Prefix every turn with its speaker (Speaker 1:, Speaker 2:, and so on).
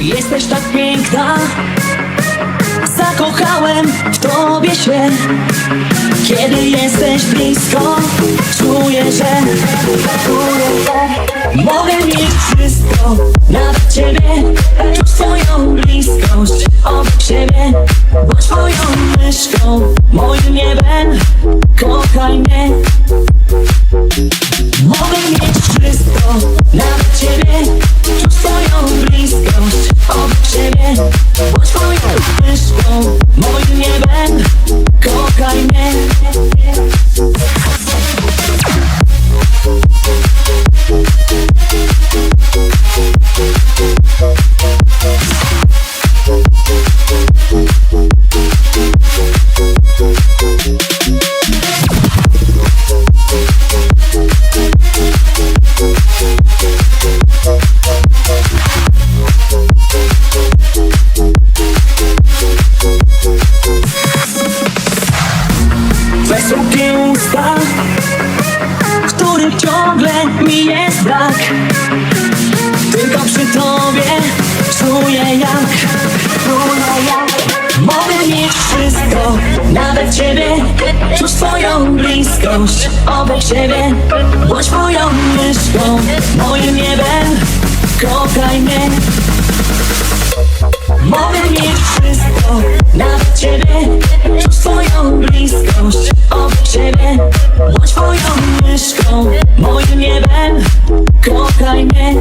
Speaker 1: Jesteś tak piękna Zakochałem w tobie się. Kiedy jesteś blisko Czuję, że Moim niebem Słodkie usta Których ciągle mi jest brak. Tylko przy tobie czuję jak Czuję jak Mogę mieć wszystko. Nawet ciebie Czuć twoją bliskość Obok siebie. Bądź moją myszką Moim niebem Kochaj mnie. Mogę mieć Obok siebie Bądź moją myszką. Moim niebem Kochaj mnie